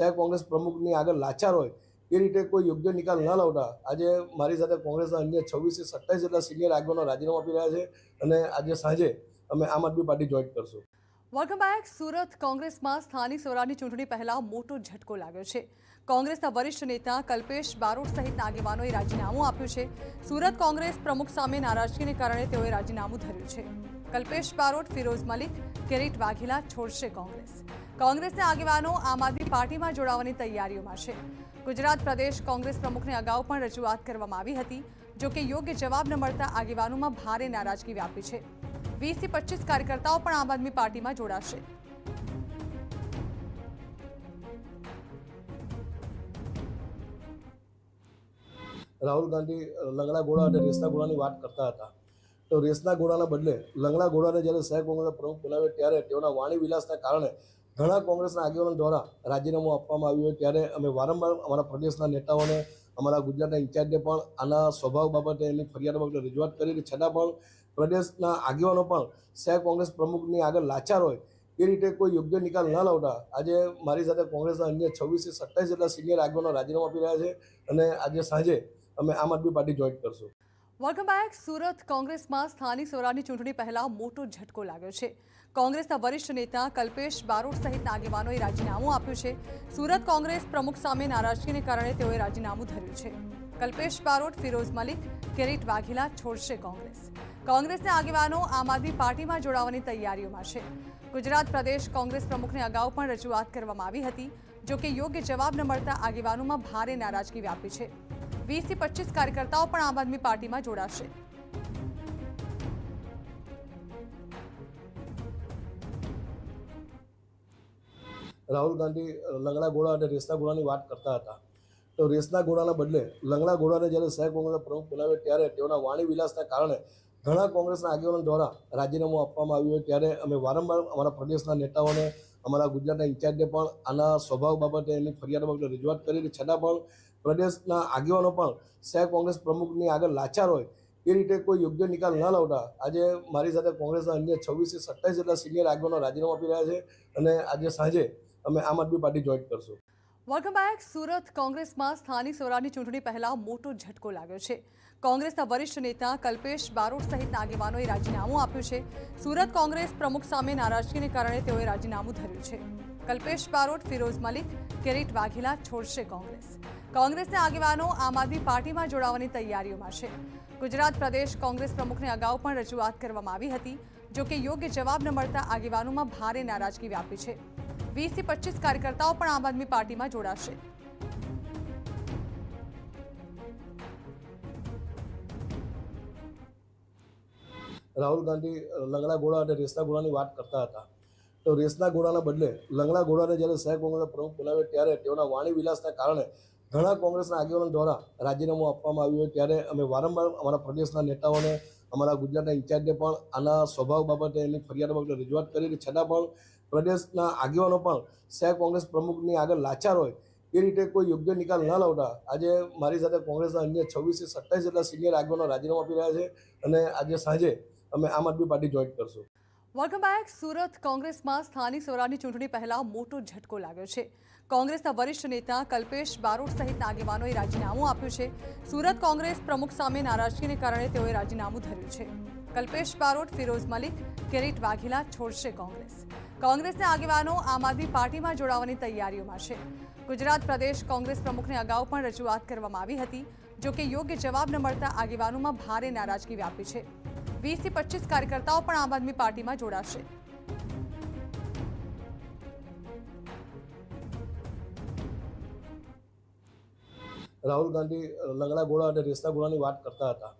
શહેર કોંગ્રેસ પ્રમુખની આગળ લાચાર હોય, એ રીતે કોઈ યોગ્ય નિકાલ ન લાવતા. આજે મારી સાથે કોંગ્રેસના અન્ય છવ્વીસથી સત્તાવીસ જેટલા સિનિયર આગેવાનો રાજીનામું આપી રહ્યા છે અને આજે સાંજે અમે આમ આદમી પાર્ટી જોઈન કરશું. વેલકમ બેક સુરત કોંગ્રેસમાં સ્થાનિક સ્વરાજની ચૂંટણી પહેલા મોટો ઝટકો લાગ્યો છે. કોંગ્રેસના વરિષ્ઠ નેતા કલ્પેશ બારોટ સહિતના આગેવાનોએ રાજીનામું આપ્યું છે. સુરત કોંગ્રેસ પ્રમુખ સામે નારાજગીને કારણે તેઓએ રાજીનામું ધર્યું છે. કલ્પેશ બારોટ, ફિરોઝ મલિક, કિરીટ વાઘેલા છોડશે કોંગ્રેસ. કોંગ્રેસના આગેવાનો આમ આદમી પાર્ટીમાં જોડાવાની તૈયારીઓમાં છે. ગુજરાત પ્રદેશ કોંગ્રેસ પ્રમુખને અગાઉ પણ રજૂઆત કરવામાં આવી હતી, જો કે યોગ્ય જવાબ ન મળતા આગેવાનોમાં ભારે નારાજગી વ્યાપી છે. વીસથી પચીસ કાર્યકર્તાઓ પણ આમ આદમી પાર્ટીમાં જોડાશે. રાહુલ ગાંધી લંગડા ઘોડા અને રેસના ઘોડાની વાત કરતા હતા. તો રેસના ઘોડાના બદલે લંગડા ઘોડાને જ્યારે શહેર કોંગ્રેસના પ્રમુખ બોલાવે ત્યારે તેઓના વાણી વિલાસના કારણે ઘણા કોંગ્રેસના આગેવાનો દ્વારા રાજીનામું આપવામાં આવ્યું હોય ત્યારે અમે વારંવાર અમારા પ્રદેશના નેતાઓને, અમારા ગુજરાતના ઇન્ચાર્જને પણ આના સ્વભાવ બાબતે એની ફરિયાદ બાબતે રજૂઆત કરી છતાં પણ પ્રદેશના આગેવાનો પણ શહેર કોંગ્રેસ પ્રમુખની આગળ લાચાર હોય એ રીતે કોઈ યોગ્ય નિકાલ ન લાવતા. આજે મારી સાથે કોંગ્રેસના અન્ય છવ્વીસથી સત્તાવીસ જેટલા સિનિયર આગેવાનો રાજીનામું આપી રહ્યા છે અને આજે સાંજે અમે આમ આદમી પાર્ટી જોઈન કરશું. વેલકમ બેક સુરત કોંગ્રેસમાં સ્થાનિક સ્વરાજની ચૂંટણી પહેલા મોટો ઝટકો લાગ્યો છે. કોંગ્રેસના વરિષ્ઠ નેતા કલ્પેશ બારોટ સહિતના આગેવાનોએ રાજીનામું આપ્યું છે. સુરત કોંગ્રેસ પ્રમુખ સામે નારાજગીને કારણે તેઓએ રાજીનામું ધર્યું છે. કલ્પેશ બારોટ, ફિરોઝ મલિક, કિરીટ વાઘેલા છોડશે કોંગ્રેસ. કોંગ્રેસના આગેવાનો આમ આદમી પાર્ટીમાં જોડાવાની તૈયારીઓમાં છે. ગુજરાત પ્રદેશ કોંગ્રેસ પ્રમુખને અગાઉ પણ રજૂઆત કરવામાં આવી હતી, જો કે યોગ્ય જવાબ ન મળતા આગેવાનોમાં ભારે નારાજગી વ્યાપી છે. વીસથી પચીસ કાર્યકર્તાઓ પણ આમ આદમી પાર્ટીમાં જોડાશે. રાહુલ ગાંધી લંગડા ઘોડા અને રેસના ઘોડાની વાત કરતા હતા. તો રેસના ઘોડાના બદલે લંગડા ઘોડાને જ્યારે સાહેબ કોંગ્રેસના પ્રમુખ બનાવ્યો ત્યારે તેઓના વાણી વિલાસના કારણે ઘણા કોંગ્રેસના આગેવાનો દ્વારા રાજીનામું આપવામાં આવ્યું હોય ત્યારે અમે વારંવાર અમારા પ્રદેશના નેતાઓને, અમારા ગુજરાતના ઇન્ચાર્જને પણ આના સ્વભાવ બાબતે એની ફરિયાદ બાબતે રજૂઆત કરી છતાં પણ પ્રદેશના આગેવાનો પણ સાહેબ કોંગ્રેસ પ્રમુખની આગળ લાચાર હોય એ રીતે કોઈ યોગ્ય નિકાલ ન લાવતા આજે મારી સાથે કોંગ્રેસના અન્ય છવ્વીસથી સત્તાવીસ જેટલા સિનિયર આગેવાનો રાજીનામું આપી રહ્યા છે અને આજે સાંજે અમે આમ આદમી પાર્ટી જોઈન કરશું. વેલકમ બેક સુરત કોંગ્રેસમાં સ્થાનિક સ્વરાજની ચૂંટણી પહેલા મોટો ઝટકો લાગ્યો છે. કોંગ્રેસના વરિષ્ઠ નેતા કલ્પેશ બારોટ સહિતના આગેવાનોએ રાજીનામું આપ્યું છે. સુરત કોંગ્રેસ પ્રમુખ સામે નારાજગીને કારણે તેઓએ રાજીનામું ધર્યું છે. કલ્પેશ બારોટ, ફિરોઝ મલિક, કિરીટ વાઘેલા છોડશે કોંગ્રેસ. કોંગ્રેસના આગેવાનો આમ આદમી પાર્ટીમાં જોડાવાની તૈયારીઓમાં છે. ગુજરાત પ્રદેશ કોંગ્રેસ પ્રમુખને અગાઉ પણ રજૂઆત કરવામાં આવી હતી જો કે યોગ્ય જવાબ ન મળતા આગેવાનોમાં ભારે નારાજગી વ્યાપી છે. વીસથી પચીસ કાર્યકર્તાઓ પણ આમ આદમી પાર્ટીમાં જોડાશે. રાહુલ ગાંધી લંગડા ઘોડા અને રેસના ઘોડાની વાત કરતા હતા. તો રેસના ઘોડાના બદલે લંગડા ઘોડાને જ્યારે સાહેબ કોંગ્રેસના પ્રમુખ બોલાવે ત્યારે તેઓના વાણી વિલાસના કારણે ઘણા કોંગ્રેસના આગેવાનો દ્વારા રાજીનામું આપવામાં આવ્યું હોય ત્યારે અમે વારંવાર અમારા પ્રદેશના નેતાઓને, અમારા ગુજરાતના ઇન્ચાર્જને પણ આના સ્વભાવ બાબતે એની ફરિયાદ બાબતે રજૂઆત કરી છતાં પણ પ્રદેશના આગેવાનો પણ શહેર કોંગ્રેસ પ્રમુખની આગળ લાચાર હોય એ રીતે કોઈ યોગ્ય નિકાલ ન લાવતા. આજે મારી સાથે કોંગ્રેસના અન્ય છવ્વીસથી સત્તાવીસ જેટલા સિનિયર આગેવાનો રાજીનામું આપી રહ્યા છે અને આજે સાંજે અમે આમ આદમી પાર્ટી જોઈન કરશું. વેલકમ બેક સુરત કોંગ્રેસમાં સ્થાનિક સ્વરાજની ચૂંટણી પહેલા મોટો ઝટકો લાગ્યો છે. કોંગ્રેસના વરિષ્ઠ નેતા કલ્પેશ બારોટ સહિતના આગેવાનોએ રાજીનામું આપ્યું છે. સુરત કોંગ્રેસ પ્રમુખ સામે નારાજગીને કારણે તેઓએ રાજીનામું ધર્યું છે. કલ્પેશ બારોટ, ફિરોઝ મલિક, કિરીટ વાઘેલા છોડશે કોંગ્રેસ. કોંગ્રેસના આગેવાનો આમ આદમી પાર્ટીમાં જોડાવાની તૈયારીઓમાં છે. ગુજરાત પ્રદેશ કોંગ્રેસ પ્રમુખને અગાઉ પણ રજૂઆત કરવામાં આવી હતી, જો કે યોગ્ય જવાબ ન મળતા આગેવાનોમાં ભારે નારાજગી વ્યાપી છે. વીસથી પચીસ કાર્યકર્તાઓ પણ આમ આદમી પાર્ટીમાં જોડાશે. રાહુલ ગાંધી લંગડા ઘોડા અને રેસના ગોળાની વાત કરતા હતા.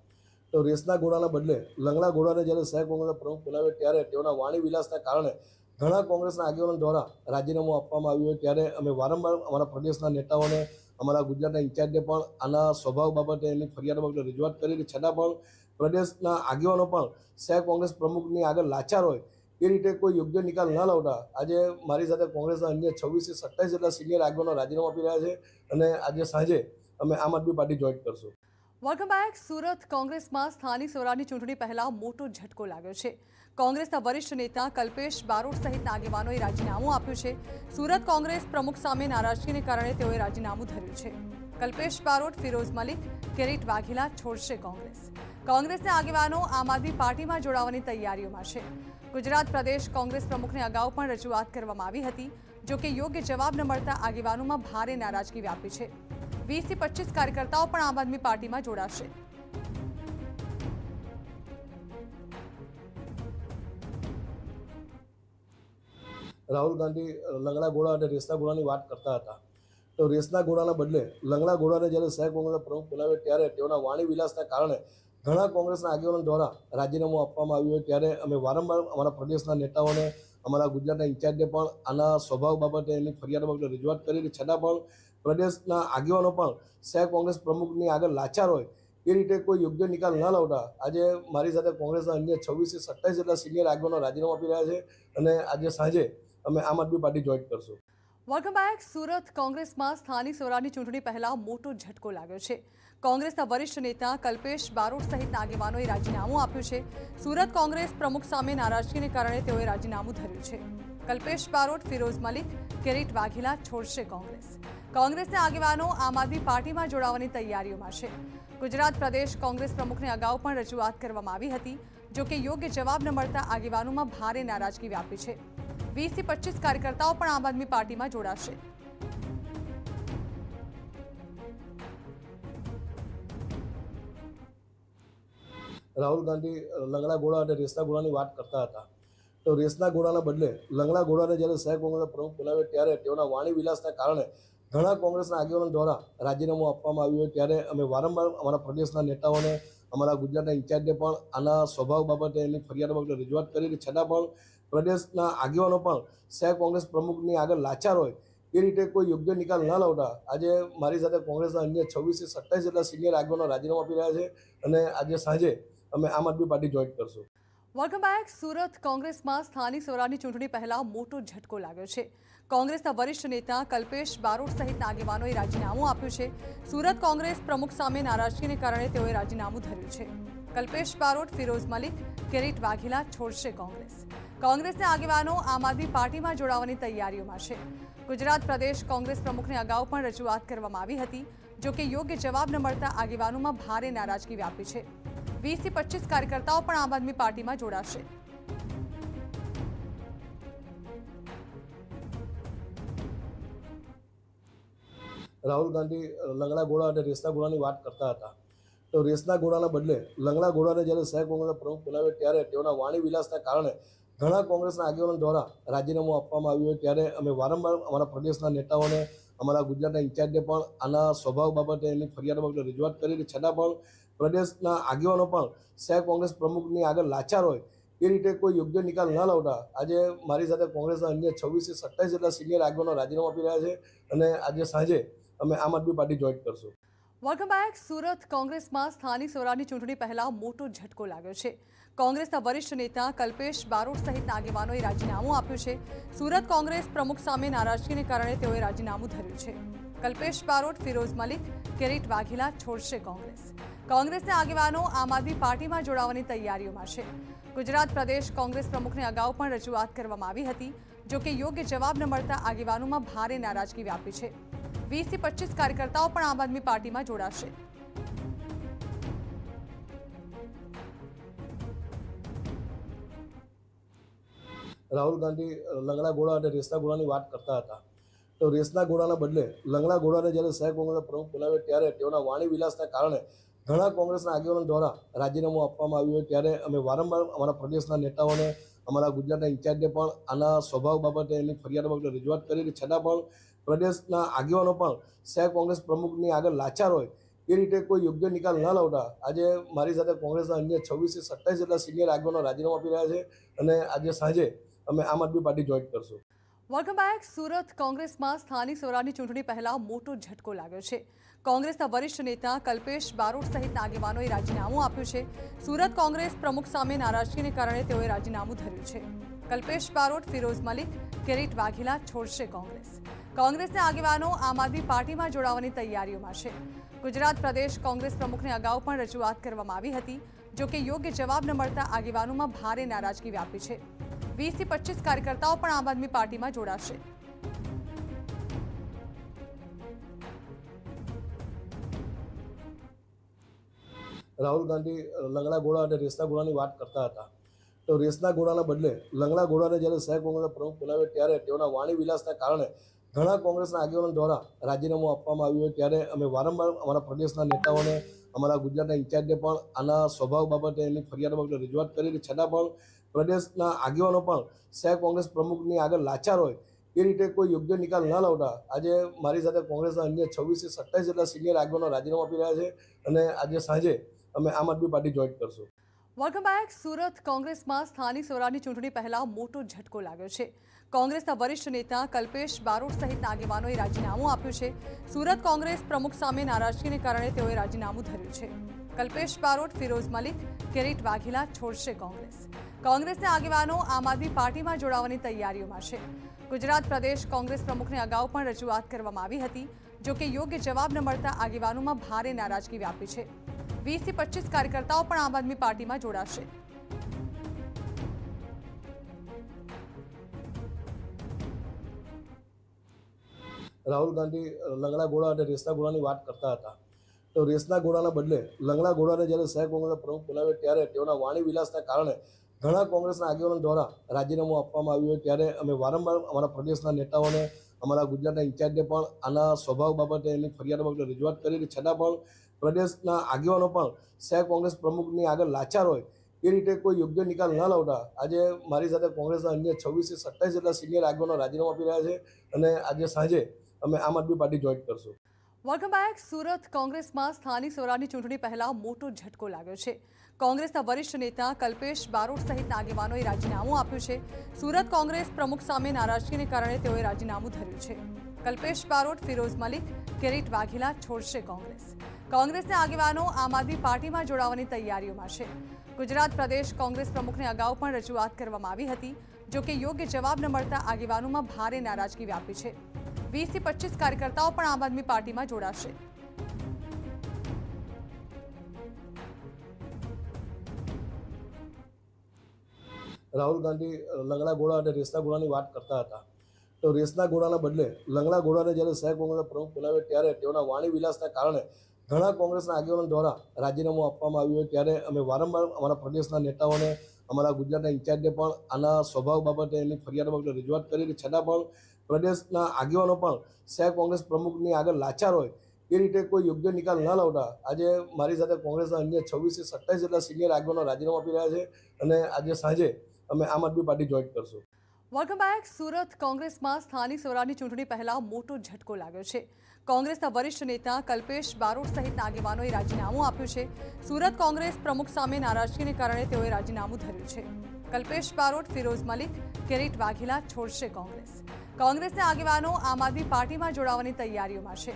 તો રેસના ઘોડાના બદલે લંગડા ઘોડાને જ્યારે સાહેબ કોંગ્રેસના પ્રમુખ બોલાવ્યો ત્યારે તેઓના વાણી વિલાસના કારણે ઘણા કોંગ્રેસના આગેવાનો દ્વારા રાજીનામું આપવામાં આવ્યું હોય ત્યારે અમે વારંવાર અમારા પ્રદેશના નેતાઓને, અમારા ગુજરાતના ઇન્ચાર્જને પણ આના સ્વભાવ બાબતે એની ફરિયાદ બાબતે રજૂઆત કરી છતાં પણ પ્રદેશના આગેવાનો પણ સાહેબ કોંગ્રેસ પ્રમુખની આગળ લાચાર હોય એ રીતે કોઈ યોગ્ય નિકાલ ન લાવતા. આજે મારી સાથે કોંગ્રેસના અન્ય છવ્વીસથી સત્તાવીસ જેટલા સિનિયર આગેવાનો રાજીનામું આપી રહ્યા છે અને આજે સાંજે અમે આમ આદમી પાર્ટી જોઈન કરશું. વેલકમ બેક સુરત કોંગ્રેસમાં સ્થાનિક સ્વરાજની ચૂંટણી પહેલા મોટો ઝટકો લાગ્યો છે કોંગ્રેસના વરિષ્ઠ નેતા કલ્પેશ બારોટ સહિતના આગેવાનોએ રાજીનામું આપ્યું છે સુરત કોંગ્રેસ પ્રમુખ સામે નારાજગીને કારણે તેઓએ રાજીનામું ધર્યું છે કલ્પેશ બારોટ ફિરોઝ મલિક કિરીટ વાઘેલા છોડશે કોંગ્રેસ કોંગ્રેસના આગેવાનો આમ આદમી પાર્ટીમાં જોડાવાની તૈયારીઓમાં છે ગુજરાત પ્રદેશ કોંગ્રેસ પ્રમુખને અગાઉ પણ રજૂઆત કરવામાં આવી હતી જોકે યોગ્ય જવાબ ન મળતા આગેવાનોમાં ભારે નારાજગી વ્યાપી છે. વીસથી પચીસ કાર્યકર્તાઓ પણ આમ આદમી પાર્ટીમાં જોડાશે. રાહુલ ગાંધી લંગડા ઘોડા અને રેસના ઘોડાની વાત કરતા હતા. તો રેસના ઘોડાના બદલે લંગડા ઘોડાને જ્યારે સાહેબ કોંગ્રેસના પ્રમુખ બનાવ્યો ત્યારે તેઓના વાણી વિલાસના કારણે ઘણા કોંગ્રેસના આગેવાનો દ્વારા રાજીનામું આપવામાં આવ્યું હોય ત્યારે અમે વારંવાર અમારા પ્રદેશના નેતાઓને, અમારા ગુજરાતના ઇન્ચાર્જને પણ આના સ્વભાવ બાબતે એની ફરિયાદ બાબતે રજૂઆત કરી છતાં પણ પ્રદેશના આગેવાનો પણ શહેર કોંગ્રેસ પ્રમુખની આગળ લાચાર હોય, એ રીતે કોઈ યોગ્ય નિકાલ ન લાવતા. આજે મારી સાથે કોંગ્રેસના અન્ય છવ્વીસથી સત્તાવીસ જેટલા સિનિયર આગેવાનો રાજીનામું આપી રહ્યા છે અને આજે સાંજે અમે આમ આદમી પાર્ટી જોઈન કરશું. વેલકમ બેક સુરત કોંગ્રેસમાં સ્થાનિક સ્વરાજની ચૂંટણી પહેલા મોટો ઝટકો લાગ્યો છે. કોંગ્રેસના વરિષ્ઠ નેતા કલ્પેશ બારોટ સહિતના આગેવાનોએ રાજીનામું આપ્યું છે. સુરત કોંગ્રેસ પ્રમુખ સામે નારાજગીને કારણે તેઓએ રાજીનામું ધર્યું છે. કલ્પેશ બારોટ, ફિરોઝ મલિક, કિરીટ વાઘેલા છોડશે કોંગ્રેસ. કોંગ્રેસના આગેવાનો આમ આદમી પાર્ટીમાં જોડાવાની તૈયારીઓમાં છે. ગુજરાત પ્રદેશ કોંગ્રેસ પ્રમુખને અગાઉ પણ રજૂઆત કરવામાં આવી હતી, જો યોગ્ય જવાબ ન મળતા આગેવાનોમાં ભારે નારાજગી વ્યાપી છે. વીસથી પચીસ કાર્યકર્તાઓ પણ આમ આદમી પાર્ટીમાં જોડાશે. રાહુલ ગાંધી લંગડા ઘોડા અને રેસના ઘોડાની વાત કરતા હતા. તો રેસના ઘોડાના બદલે લંગડા ઘોડાને જ્યારે સાહેબ કોંગ્રેસના પ્રમુખ બનાવ્યો ત્યારે તેઓના વાણી વિલાસના કારણે ઘણા કોંગ્રેસના આગેવાનો દ્વારા રાજીનામું આપવામાં આવ્યું હોય ત્યારે અમે વારંવાર અમારા પ્રદેશના નેતાઓને, અમારા ગુજરાતના ઇન્ચાર્જને પણ આના સ્વભાવ બાબતે એની ફરિયાદ બાબતે રજૂઆત કરી છતાં પણ પ્રદેશના આગેવાનો પણ સાહેબ કોંગ્રેસ પ્રમુખની આગળ લાચાર હોય એ રીતે કોઈ યોગ્ય નિકાલ ન લાવતા. આજે મારી સાથે કોંગ્રેસના અન્ય છવ્વીસથી સત્તાવીસ જેટલા સિનિયર આગેવાનો રાજીનામું આપી રહ્યા છે અને આજે સાંજે અમે આમ આદમી પાર્ટી જોઈન કરશું. વેલકમ બેક સુરત કોંગ્રેસમાં સ્થાનિક સ્વરાજની ચૂંટણી પહેલા મોટો ઝટકો લાગ્યો છે. કોંગ્રેસના વરિષ્ઠ નેતા કલ્પેશ બારોટ સહિતના આગેવાનોએ રાજીનામું આપ્યું છે. સુરત કોંગ્રેસ પ્રમુખ સામે નારાજગીને કારણે તેઓએ રાજીનામું ધર્યું છે. કલ્પેશ બારોટ, ફિરોઝ મલિક, કિરીટ વાઘેલા છોડશે કોંગ્રેસ. કોંગ્રેસના આગેવાનો આમ આદમી પાર્ટીમાં જોડાવાની તૈયારીઓમાં છે. ગુજરાત પ્રદેશ કોંગ્રેસ પ્રમુખને અગાઉ પણ રજૂઆત કરવામાં આવી હતી, જો કે યોગ્ય જવાબ ન મળતા આગેવાનોમાં ભારે નારાજગી વ્યાપી છે. વીસથી પચીસ કાર્યકર્તાઓ પણ આમ આદમી પાર્ટીમાં જોડાશે. રાહુલ ગાંધી લંગડા ઘોડા અને રેસના ઘોડાની વાત કરતા હતા. તો રેસના ઘોડાના બદલે લંગડા ઘોડાને જ્યારે શહેર કોંગ્રેસના પ્રમુખ બનાવ્યો ત્યારે તેઓના વાણી વિલાસના કારણે ઘણા કોંગ્રેસના આગેવાનો દ્વારા રાજીનામું આપવામાં આવ્યું ત્યારે અમે વારંવાર અમારા પ્રદેશના નેતાઓને, અમારા ગુજરાતના ઇન્ચાર્જને પણ આના સ્વભાવ બાબતે એની ફરિયાદ બાબતે રજૂઆત કરી છતાં પણ પ્રદેશના આગેવાનો પણ શહેર કોંગ્રેસ પ્રમુખની આગળ લાચાર હોય એ રીતે કોઈ યોગ્ય નિકાલ ન લાવતા. આજે મારી સાથે કોંગ્રેસના અન્ય છવ્વીસથી સત્તાવીસ જેટલા સિનિયર આગેવાનો રાજીનામું આપી રહ્યા છે અને આજે સાંજે અમે આમ આદમી પાર્ટી જોઈન કરશું. વેલકમ બેક સુરત કોંગ્રેસમાં સ્થાનિક સ્વરાજની ચૂંટણી પહેલા મોટો ઝટકો લાગ્યો છે. કોંગ્રેસના વરિષ્ઠ નેતા કલ્પેશ બારોટ સહિતના આગેવાનોએ રાજીનામું આપ્યું છે. સુરત કોંગ્રેસ પ્રમુખ સામે નારાજગીને કારણે તેઓએ રાજીનામું ધર્યું છે. કલ્પેશ બારોટ, ફિરોઝ મલિક, કિરીટ વાઘેલા છોડશે કોંગ્રેસ. કોંગ્રેસના આગેવાનો આમ આદમી પાર્ટીમાં જોડાવાની તૈયારીઓમાં છે. ગુજરાત પ્રદેશ કોંગ્રેસ પ્રમુખને અગાઉ પણ રજૂઆત કરવામાં આવી હતી જો કે યોગ્ય જવાબ ન મળતા આગેવાનોમાં ભારે નારાજગી વ્યાપી છે. વીસથી પચીસ કાર્યકર્તાઓ પણ આમ આદમી પાર્ટીમાં જોડાશે. રાહુલ ગાંધી લંગડા ઘોડા અને રેસના ઘોડાની વાત કરતા હતા. તો રેસના ઘોડાના બદલે લંગડા ઘોડાને જ્યારે શહેર કોંગ્રેસના પ્રમુખ બોલાવ્યો ત્યારે તેઓના વાણી વિલાસના કારણે ઘણા કોંગ્રેસના આગેવાનો દ્વારા રાજીનામું આપવામાં આવ્યું ત્યારે અમે વારંવાર અમારા પ્રદેશના નેતાઓને, અમારા ગુજરાતના ઇન્ચાર્જને પણ આના સ્વભાવ બાબતે એની ફરિયાદ બાબતે રજૂઆત કરી છતાં પણ પ્રદેશના આગેવાનો પણ સાહેબ કોંગ્રેસ પ્રમુખની આગળ લાચાર હોય એ રીતે કોઈ યોગ્ય નિકાલ ન લાવતા. આજે મારી સાથે કોંગ્રેસના અન્ય છવ્વીસથી સત્તાવીસ જેટલા સિનિયર આગેવાનો રાજીનામું આપી રહ્યા છે અને આજે સાંજે અમે આમ આદમી પાર્ટી જોઈન કરશું. વેલકમ બેક સુરત કોંગ્રેસમાં સ્થાનિક સ્વરાજની ચૂંટણી પહેલા મોટો ઝટકો લાગ્યો છે. કોંગ્રેસના વરિષ્ઠ નેતા કલ્પેશ બારોટ સહિતના આગેવાનોએ રાજીનામું આપ્યું છે. સુરત કોંગ્રેસ પ્રમુખ સામે નારાજગીને કારણે તેઓએ રાજીનામું ધર્યું છે. કલ્પેશ બારોટ, ફિરોઝ મલિક, કિરીટ વાઘેલા છોડશે કોંગ્રેસ. કોંગ્રેસના આગેવાનો આમ આદમી પાર્ટીમાં જોડાવાની તૈયારીઓમાં છે. ગુજરાત પ્રદેશ કોંગ્રેસ પ્રમુખને અગાઉ પણ રજૂઆત કરવામાં આવી હતી જોકે યોગ્ય જવાબ ન મળતા આગેવાનોમાં ભારે નારાજગી વ્યાપી છે. વીસથી પચીસ કાર્યકર્તાઓ પણ આમ આદમી પાર્ટીમાં જોડાશે. રાહુલ ગાંધી લંગડા ઘોડા અને રેસના ઘોડાની વાત કરતા હતા. તો રેસના ઘોડાના બદલે લંગડા ઘોડાને જ્યારે શહેર કોંગ્રેસના પ્રમુખ બનાવ્યો ત્યારે તેઓના વાણી વિલાસના કારણે ઘણા કોંગ્રેસના આગેવાનો દ્વારા રાજીનામું આપવામાં આવ્યું હોય ત્યારે અમે વારંવાર અમારા પ્રદેશના નેતાઓને, અમારા ગુજરાતના ઇન્ચાર્જને પણ આના સ્વભાવ બાબતે એની ફરિયાદ બાબતે રજૂઆત કરી છતાં પણ પ્રદેશના આગેવાનો પણ શહેર કોંગ્રેસ પ્રમુખની આગળ લાચાર હોય એ રીતે કોઈ યોગ્ય નિકાલ ન લાવતા. આજે મારી સાથે કોંગ્રેસના અન્ય છવ્વીસથી સત્તાવીસ જેટલા સિનિયર આગેવાનો રાજીનામું આપી રહ્યા છે અને આજે સાંજે અમે આમ આદમી પાર્ટી જોઈન કરશું. વેલકમ બેક સુરત કોંગ્રેસમાં સ્થાનિક સ્વરાજની ચૂંટણી પહેલા મોટો ઝટકો લાગ્યો છે. કોંગ્રેસના વરિષ્ઠ નેતા કલ્પેશ બારોટ સહિતના આગેવાનોએ રાજીનામું આપ્યું છે. સુરત કોંગ્રેસ પ્રમુખ સામે નારાજગીને કારણે તેઓએ રાજીનામું ધર્યું છે. કલ્પેશ બારોટ, ફિરોઝ મલિક, કિરીટ વાઘેલા છોડશે કોંગ્રેસ. કોંગ્રેસના આગેવાનો આમ આદમી પાર્ટીમાં જોડાવાની તૈયારીઓમાં છે. ગુજરાત પ્રદેશ કોંગ્રેસ પ્રમુખને અગાઉ પણ રજૂઆત કરવામાં આવી હતી જોકે યોગ્ય જવાબ ન મળતા આગેવાનોમાં ભારે નારાજગી વ્યાપી છે. વીસથી પચીસ કાર્યકર્તાઓ પણ આમ આદમી પાર્ટીમાં જોડાશે. રાહુલ ગાંધી લંગડા ઘોડા અને રેસના ઘોડાની વાત કરતા હતા. તો રેસના ઘોડાના બદલે લંગડા ઘોડાને જ્યારે સાહેબ કોંગ્રેસના પ્રમુખ બનાવ્યો ત્યારે તેઓના વાણી વિલાસના કારણે ઘણા કોંગ્રેસના આગેવાનો દ્વારા રાજીનામું આપવામાં આવ્યું હોય ત્યારે અમે વારંવાર અમારા પ્રદેશના નેતાઓને, અમારા ગુજરાતના ઇન્ચાર્જને પણ આના સ્વભાવ બાબતે એની ફરિયાદ બાબતે રજૂઆત કરી છતાં પણ પ્રદેશના આગેવાનો પણ સાહેબ કોંગ્રેસ પ્રમુખની આગળ લાચાર હોય એ રીતે કોઈ યોગ્ય નિકાલ ન લાવતા આજે મારી સાથે કોંગ્રેસના અન્ય છવ્વીસથી સત્તાવીસ જેટલા સિનિયર આગેવાનો રાજીનામું આપી રહ્યા છે અને આજે સાંજે અમે આમ આદમી પાર્ટી જોઈન કરશું. વેલકમ બેક સુરત કોંગ્રેસમાં સ્થાનિક સ્વરાજની ચૂંટણી પહેલા મોટો ઝટકો લાગ્યો છે. કોંગ્રેસના વરિષ્ઠ નેતા કલ્પેશ બારોટ સહિતના આગેવાનોએ રાજીનામું આપ્યું છે. સુરત કોંગ્રેસ પ્રમુખ સામે નારાજગીને કારણે તેઓએ રાજીનામું ધર્યું છે. કલ્પેશ બારોટ, ફિરોઝ મલિક, કિરીટ વાઘેલા છોડશે કોંગ્રેસ. કોંગ્રેસના આગેવાનો આમ આદમી પાર્ટીમાં જોડાવાની તૈયારીઓમાં છે. ગુજરાત પ્રદેશ કોંગ્રેસ પ્રમુખને અગાઉ પણ રજૂઆત કરવામાં આવી હતી, જોકે યોગ્ય જવાબ ન મળતા આગેવાનોમાં ભારે નારાજગી વ્યાપી છે. વીસથી પચીસ કાર્યકર્તાઓ પણ આમ આદમી પાર્ટીમાં જોડાશે. રાહુલ ગાંધી લંગડા ઘોડા અને રેસના ઘોડાની વાત કરતા હતા. તો રેસના ઘોડાના બદલે લંગડા ઘોડાને જ્યારે શહેર કોંગ્રેસના પ્રમુખ બોલાવ્યો ત્યારે તેઓના વાણી વિલાસના કારણે ઘણા કોંગ્રેસના આગેવાનો દ્વારા રાજીનામું આપવામાં આવ્યું ત્યારે અમે વારંવાર અમારા પ્રદેશના નેતાઓને, અમારા ગુજરાતના ઇન્ચાર્જને પણ આના સ્વભાવ બાબતે એની ફરિયાદ બાબતે રજૂઆત કરી છતાં પણ પ્રદેશના આગેવાનો પણ સાહેબ કોંગ્રેસ પ્રમુખની આગળ લાચાર હોય એ રીતે કોઈ યોગ્ય નિકાલ ન લાવતા. આજે મારી સાથે કોંગ્રેસના અન્ય છવ્વીસથી સત્તાવીસ જેટલા સિનિયર આગેવાનો રાજીનામું આપી રહ્યા છે અને આજે સાંજે અમે આમ આદમી પાર્ટી જોઈન કરશું. વેલકમ બેક સુરત કોંગ્રેસમાં સ્થાનિક સ્વરાજની ચૂંટણી પહેલા મોટો ઝટકો લાગ્યો છે. કોંગ્રેસના વરિષ્ઠ નેતા કલ્પેશ બારોટ સહિતના આગેવાનોએ રાજીનામું આપ્યું છે. સુરત કોંગ્રેસ પ્રમુખ સામે નારાજગીને કારણે તેઓએ રાજીનામું ધર્યું છે. કલ્પેશ બારોટ, ફિરોઝ મલિક, કિરીટ વાઘેલા છોડશે કોંગ્રેસ. કોંગ્રેસના આગેવાનો આમ આદમી પાર્ટીમાં જોડાવાની તૈયારીઓમાં છે.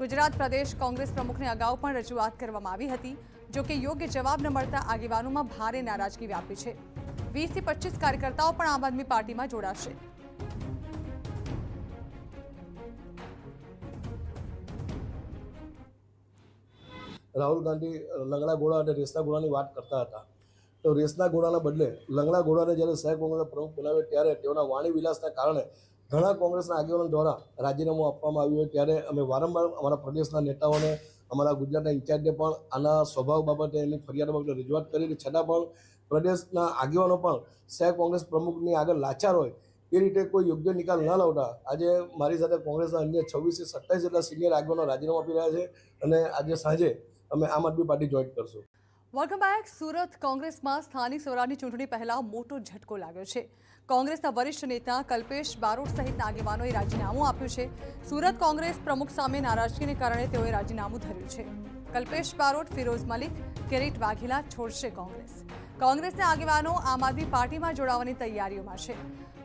ગુજરાત પ્રદેશ કોંગ્રેસ પ્રમુખને અગાઉ પણ રજૂઆત કરવામાં આવી હતી, જો કે યોગ્ય જવાબ ન મળતા આગેવાનોમાં ભારે નારાજગી વ્યાપી છે. વીસથી પચીસ કાર્યકર્તાઓ પણ આમ આદમી પાર્ટીમાં જોડાશે. રાહુલ ગાંધી લંગડા ઘોડા અને રેસના ગોળાની વાત કરતા હતા. તો રેસના ઘોડાના બદલે લંગડા ઘોડાને જ્યારે સાહેબ કોંગ્રેસના પ્રમુખ બનાવ્યો ત્યારે તેઓના વાણી વિલાસના કારણે ઘણા કોંગ્રેસના આગેવાનો દ્વારા રાજીનામું આપવામાં આવ્યું હોય ત્યારે અમે વારંવાર અમારા પ્રદેશના નેતાઓને, અમારા ગુજરાતના ઇન્ચાર્જને પણ આના સ્વભાવ બાબતે એની ફરિયાદ બાબતે રજૂઆત કરી છતાં પણ પ્રદેશના આગેવાનો પણ સાહેબ કોંગ્રેસ પ્રમુખની આગળ લાચાર હોય એ રીતે કોઈ યોગ્ય નિકાલ ન લાવતા. આજે મારી સાથે કોંગ્રેસના અન્ય છવ્વીસથી સત્તાવીસ જેટલા સિનિયર આગેવાનો રાજીનામું આપી રહ્યા છે અને આજે સાંજે અમે આમ આદમી પાર્ટી જોઈન કરશું. વેલકમ બેક સુરત કોંગ્રેસમાં સ્થાનિક સ્વરાજની ચૂંટણી પહેલા મોટો ઝટકો લાગ્યો છે. કોંગ્રેસના વરિષ્ઠ નેતા કલ્પેશ બારોટ સહિતના આગેવાનોએ રાજીનામું આપ્યું છે. સુરત કોંગ્રેસ પ્રમુખ સામે નારાજગીને કારણે તેઓએ રાજીનામું ધર્યું છે. કલ્પેશ બારોટ, ફિરોઝ મલિક, કિરીટ વાઘેલા છોડશે કોંગ્રેસ. કોંગ્રેસના આગેવાનો આમ આદમી પાર્ટીમાં જોડાવાની તૈયારીઓમાં છે.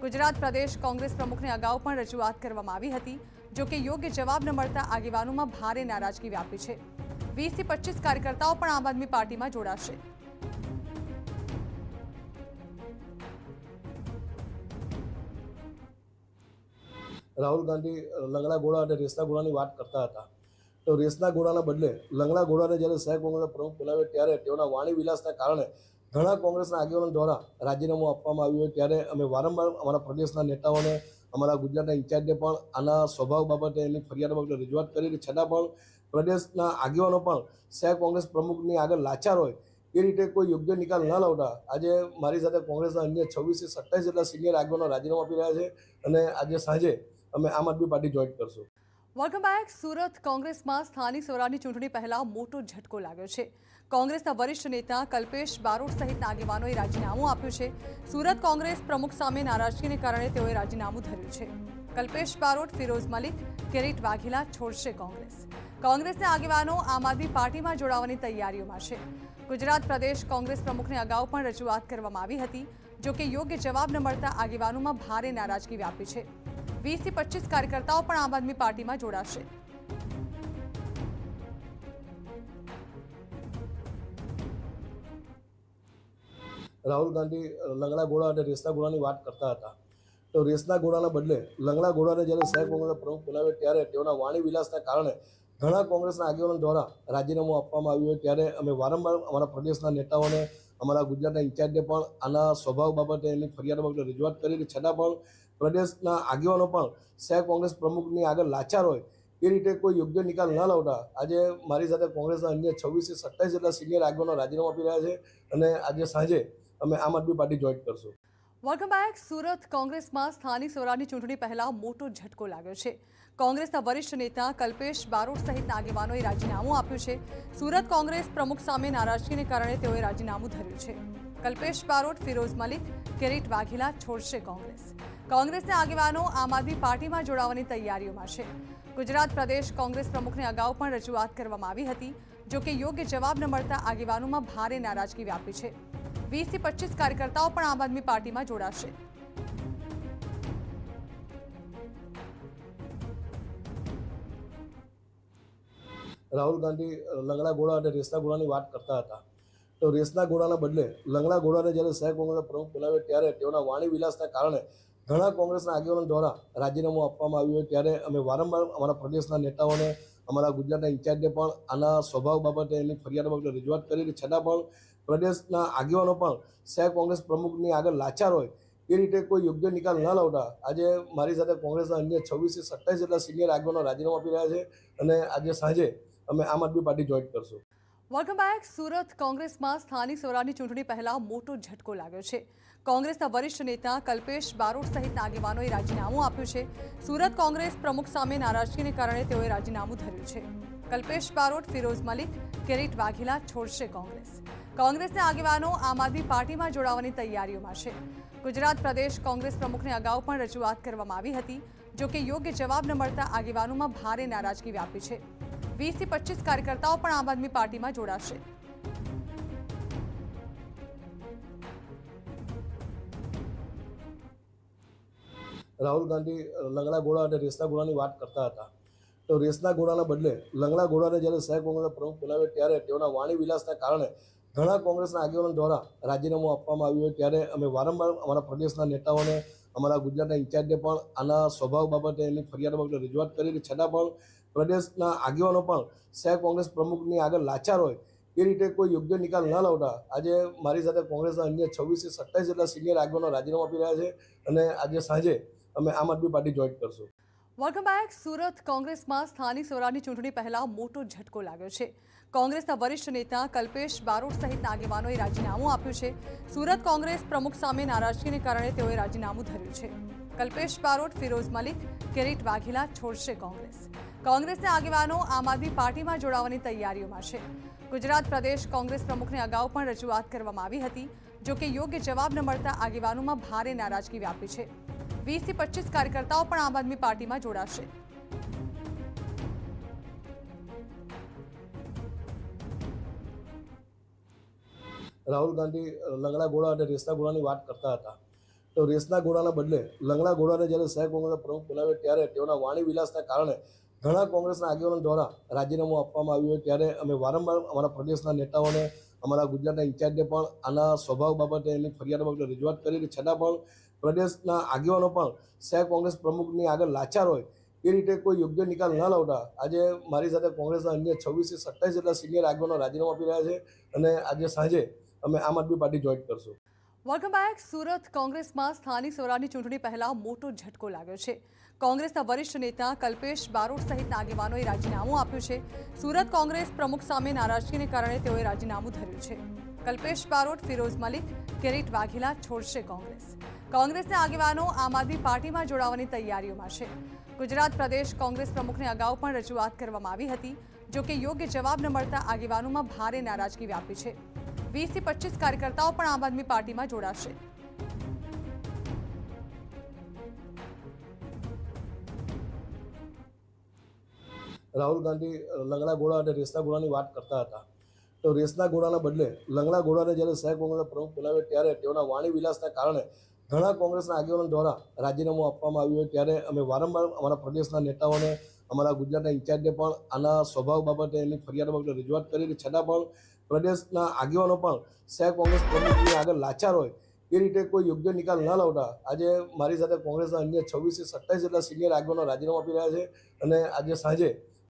ગુજરાત પ્રદેશ કોંગ્રેસ પ્રમુખને અગાઉ પણ રજૂઆત કરવામાં આવી હતી. જોકે યોગ્ય જવાબ ન મળતા આગેવાનોમાં ભારે નારાજગી વ્યાપી છે. વીસથી પચીસ કાર્યકર્તાઓ પણ આમ આદમી પાર્ટીમાં જોડાશે. રાહુલ ગાંધી લંગડા ઘોડા અને રેસના ઘોડાની વાત કરતા હતા. તો રેસના ઘોડાના બદલે લંગડા ઘોડાને જ્યારે સાહેબ કોંગ્રેસના પ્રમુખ બોલાવે ત્યારે તેઓના વાણી વિલાસના કારણે ઘણા કોંગ્રેસના આગેવાનો દ્વારા રાજીનામું આપવામાં આવ્યું હોય ત્યારે અમે વારંવાર અમારા પ્રદેશના નેતાઓને, અમારા ગુજરાતના ઇન્ચાર્જને પણ આના સ્વભાવ બાબતે એની ફરિયાદ બાબતે રજૂઆત કરી છતાં પણ પ્રદેશના આગેવાનો પણ શહેર કોંગ્રેસ પ્રમુખની આગળ લાચાર હોય, એ રીતે કોઈ યોગ્ય નિકાલ ન લાવતા. આજે મારી સાથે કોંગ્રેસના અન્ય છવ્વીસથી સત્તાવીસ જેટલા સિનિયર આગેવાનો રાજીનામું આપી રહ્યા છે અને આજે સાંજે અમે આમ આદમી પાર્ટી જોઈન કરશું. વેલકમ બેક સુરત કોંગ્રેસમાં સ્થાનિક સ્વરાજની ચૂંટણી પહેલા મોટો ઝટકો લાગ્યો છે. કોંગ્રેસના વરિષ્ઠ નેતા કલ્પેશ બારોટ સહિતના આગેવાનોએ રાજીનામું આપ્યું છે. સુરત કોંગ્રેસ પ્રમુખ સામે નારાજગીને કારણે તેઓએ રાજીનામું ધર્યું છે. કલ્પેશ બારોટ, ફિરોઝ મલિક, કિરીટ વાઘેલા છોડશે કોંગ્રેસ. કોંગ્રેસના આગેવાનો આમ આદમી પાર્ટીમાં જોડાવાની તૈયારીઓમાં છે. ગુજરાત પ્રદેશ કોંગ્રેસ પ્રમુખને અગાઉ પણ રજૂઆત કરવામાં આવી હતી, જો કે યોગ્ય જવાબ ન મળતા આગેવાનોમાં ભારે નારાજગી વ્યાપી છે. વીસથી પચીસ કાર્યકર્તાઓ પણ આમ આદમી પાર્ટીમાં જોડાશે. રાહુલ ગાંધી લંગડા ગોળા અને રેસના ગોળાની વાત કરતા હતા. તો રેસના ઘોડાના બદલે લંગડા ઘોડાને જ્યારે શહેર કોંગ્રેસના પ્રમુખ બનાવે ત્યારે તેઓના વાણી વિલાસના કારણે ઘણા કોંગ્રેસના આગેવાનો દ્વારા રાજીનામું આપવામાં આવ્યું હોય ત્યારે અમે વારંવાર અમારા પ્રદેશના નેતાઓને, અમારા ગુજરાતના ઇન્ચાર્જને પણ આના સ્વભાવ બાબતે એની ફરિયાદ બાબતે રજૂઆત કરી છતાં પણ પ્રદેશના આગેવાનો પણ સાહેબ કોંગ્રેસ પ્રમુખની આગળ લાચાર હોય એ રીતે કોઈ યોગ્ય નિકાલ ન લાવતા. આજે મારી સાથે કોંગ્રેસના અન્ય છવ્વીસથી સત્તાવીસ જેટલા સિનિયર આગેવાનો રાજીનામું આપી રહ્યા છે અને આજે સાંજે અમે આમ આદમી પાર્ટી જોઈન કરશું. વેલકમ બેક સુરત કોંગ્રેસમાં સ્થાનિક સ્વરાજની ચૂંટણી પહેલા મોટો ઝટકો લાગ્યો છે. કોંગ્રેસના વરિષ્ઠ નેતા કલ્પેશ બારોટ સહિતના આગેવાનોએ રાજીનામું આપ્યું છે. સુરત કોંગ્રેસ પ્રમુખ સામે નારાજગીને કારણે તેઓએ રાજીનામું ધર્યું છે. કલ્પેશ બારોટ, ફિરોઝ મલિક, કિરીટ વાઘેલા છોડશે કોંગ્રેસ. કોંગ્રેસના આગેવાનો આમ આદમી પાર્ટીમાં જોડાવાની તૈયારીઓમાં છે. ગુજરાત પ્રદેશ કોંગ્રેસ પ્રમુખને અગાઉ પણ રજૂઆત કરવામાં આવી હતી. જો કે યોગ્ય જવાબ ન મળતા આગેવાનોમાં ભારે નારાજગી વ્યાપી છે. વીસથી પચીસ કાર્યકર્તાઓ પણ આમ આદમી પાર્ટીમાં જોડાશે. રાહુલ ગાંધી લંગડા ઘોડા અને રેસના ઘોડાની વાત કરતા હતા. તો રેસના ઘોડાના બદલે લંગડા ઘોડાને જ્યારે શહેર કોંગ્રેસના પ્રમુખ બનાવે ત્યારે તેઓના વાણી વિલાસના કારણે ઘણા કોંગ્રેસના આગેવાનો દ્વારા રાજીનામું આપવામાં આવ્યું ત્યારે અમે વારંવાર અમારા પ્રદેશના નેતાઓને અમારા ગુજરાતના ઇન્ચાર્જને પણ, આના સ્વભાવ બાબતે એની ફરિયાદ બાબતે રજૂઆત કરી છતાં પણ પ્રદેશના આગેવાનો પણ શહેર કોંગ્રેસ પ્રમુખની આગળ લાચાર હોય એ રીતે કોઈ યોગ્ય નિકાલ ન લાવતા. આજે મારી સાથે કોંગ્રેસના અન્ય છવ્વીસથી સત્તાવીસ જેટલા સિનિયર આગેવાનો રાજીનામું આપી રહ્યા છે અને આજે સાંજે અમે આમ આદમી પાર્ટી જોઈન કરશું. વેલકમ બેક સુરત કોંગ્રેસમાં સ્થાનિક સ્વરાજની ચૂંટણી પહેલા મોટો ઝટકો લાગ્યો છે. કોંગ્રેસના વરિષ્ઠ નેતા કલ્પેશ બારોટ સહિતના આગેવાનોએ રાજીનામું આપ્યું છે. સુરત કોંગ્રેસ પ્રમુખ સામે નારાજગીને કારણે તેઓએ રાજીનામું ધર્યું છે. કલ્પેશ બારોટ, ફિરોઝ મલિક, કિરીટ વાઘેલા છોડશે કોંગ્રેસ. કોંગ્રેસના આગેવાનો આમ આદમી પાર્ટીમાં જોડાવાની તૈયારીઓમાં છે. ગુજરાત પ્રદેશ કોંગ્રેસ પ્રમુખને અગાઉ પણ રજૂઆત કરવામાં આવી હતી, જો કે યોગ્ય જવાબ ન મળતા આગેવાનોમાં ભારે નારાજગી વ્યાપી છે. વીસથી પચીસ કાર્યકર્તાઓ પણ આમ આદમી પાર્ટીમાં જોડાશે. રાહુલ ગાંધી લંગડા ઘોડા અને રેસના ઘોડાની વાત કરતા હતા. તો રેસના ઘોડાના બદલે લંગડા ઘોડાને જ્યારે સાહેબ કોંગ્રેસના પ્રમુખ બનાવે ત્યારે તેઓના વાણી વિલાસના કારણે ઘણા કોંગ્રેસના આગેવાનો દ્વારા રાજીનામું આપવામાં આવ્યું હોય ત્યારે અમે વારંવાર અમારા પ્રદેશના નેતાઓને, અમારા ગુજરાતના ઇન્ચાર્જને પણ આના સ્વભાવ બાબતે એની ફરિયાદ બાબતે રજૂઆત કરી છતાં પણ પ્રદેશના આગેવાનો પણ સાહેબ કોંગ્રેસ પ્રમુખની આગળ લાચાર હોય એ રીતે કોઈ યોગ્ય નિકાલ ન લાવતા. આજે મારી સાથે કોંગ્રેસના અન્ય છવ્વીસથી સત્તાવીસ જેટલા સિનિયર આગેવાનો રાજીનામું આપી રહ્યા છે અને આજે સાંજે અમે આમ આદમી પાર્ટી જોઈન કરશું. વેલકમ બેક સુરત કોંગ્રેસમાં સ્થાનિક સ્વરાજની ચૂંટણી પહેલા મોટો ઝટકો લાગ્યો છે. કોંગ્રેસના વરિષ્ઠ નેતા કલ્પેશ બારોટ સહિતના આગેવાનોએ રાજીનામું આપ્યું છે. સુરત કોંગ્રેસ પ્રમુખ સામે નારાજગીને કારણે તેઓએ રાજીનામું ધર્યું છે. કલ્પેશ બારોટ, ફિરોઝ મલિક, કિરીટ વાઘેલા છોડશે કોંગ્રેસ. કોંગ્રેસના આગેવાનો આમ આદમી પાર્ટીમાં જોડાવાની તૈયારીઓમાં છે. ગુજરાત પ્રદેશ કોંગ્રેસ પ્રમુખને અગાઉ પણ રજૂઆત કરવામાં આવી હતી, જોકે યોગ્ય જવાબ ન મળતા આગેવાનોમાં ભારે નારાજગી વ્યાપી છે. વીસથી પચીસ કાર્યકર્તાઓ પણ આમ આદમી પાર્ટીમાં જોડાશે. રાહુલ ગાંધી લંગડા ઘોડા અને રેસના ઘોડાની વાત કરતા હતા. તો રેસના ઘોડાના બદલે લંગડા ઘોડાને જ્યારે સાહેબ કોંગ્રેસના પ્રમુખ બનાવે ત્યારે તેઓના વાણી વિલાસના કારણે ઘણા કોંગ્રેસના આગેવાનો દ્વારા રાજીનામું આપવામાં આવ્યું હોય ત્યારે અમે વારંવાર અમારા પ્રદેશના નેતાઓને, અમારા ગુજરાતના ઇન્ચાર્જને પણ આના સ્વભાવ બાબતે એની ફરિયાદ બાબતે રજૂઆત કરી છતાં પણ પ્રદેશના આગેવાનો પણ શહેર કોંગ્રેસ પ્રમુખની આગળ લાચાર હોય, એ રીતે કોઈ યોગ્ય નિકાલ ન લાવતા. આજે મારી સાથે કોંગ્રેસના અન્ય છવ્વીસથી સત્તાવીસ જેટલા સિનિયર આગેવાનો રાજીનામું આપી રહ્યા છે અને આજે સાંજે અમે આમ આદમી પાર્ટી જોઈન કરશું. વેલકમ બેક સુરત કોંગ્રેસમાં સ્થાનિક સ્વરાજની ચૂંટણી પહેલા મોટો ઝટકો લાગ્યો છે. કોંગ્રેસના વરિષ્ઠ નેતા કલ્પેશ બારોટ સહિતના આગેવાનોએ રાજીનામું આપ્યું છે. સુરત કોંગ્રેસ પ્રમુખ સામે નારાજગીને કારણે તેઓએ રાજીનામું ધર્યું છે. કલ્પેશ બારોટ, ફિરોઝ મલિક, કિરીટ વાઘેલા છોડશે કોંગ્રેસ. કોંગ્રેસના આગેવાનો આમ આદમી પાર્ટીમાં જોડાવાની તૈયારીઓમાં છે. ગુજરાત પ્રદેશ કોંગ્રેસ પ્રમુખને અગાઉ પણ રજૂઆત કરવામાં આવી હતી જોકે યોગ્ય જવાબ ન મળતા આગેવાનોમાં ભારે નારાજગી વ્યાપી છે. વીસથી પચીસ કાર્યકર્તાઓ પણ આમ આદમી પાર્ટીમાં જોડાશે. રાહુલ ગાંધી લંગડા ગોળા અને રેસના ગોળાની વાત કરતા હતા. તો રેસના ઘોડાના બદલે લંગડા ઘોડાને જ્યારે સાહેબ કોંગ્રેસના પ્રમુખ બનાવે ત્યારે તેઓના વાણી વિલાસના કારણે ઘણા કોંગ્રેસના આગેવાનો દ્વારા રાજીનામું આપવામાં આવ્યું હોય ત્યારે અમે વારંવાર અમારા પ્રદેશના નેતાઓને, અમારા ગુજરાતના ઇન્ચાર્જને પણ આના સ્વભાવ બાબતે એની ફરિયાદ બાબતે રજૂઆત કરી છતાં પણ પ્રદેશના આગેવાનો પણ સાહેબ કોંગ્રેસ પ્રમુખની આગળ લાચાર હોય એ રીતે કોઈ યોગ્ય નિકાલ ન લાવતા. આજે મારી સાથે કોંગ્રેસના અન્ય છવ્વીસથી સત્તાવીસ જેટલા સિનિયર આગેવાનો રાજીનામું આપી રહ્યા છે અને આજે સાંજે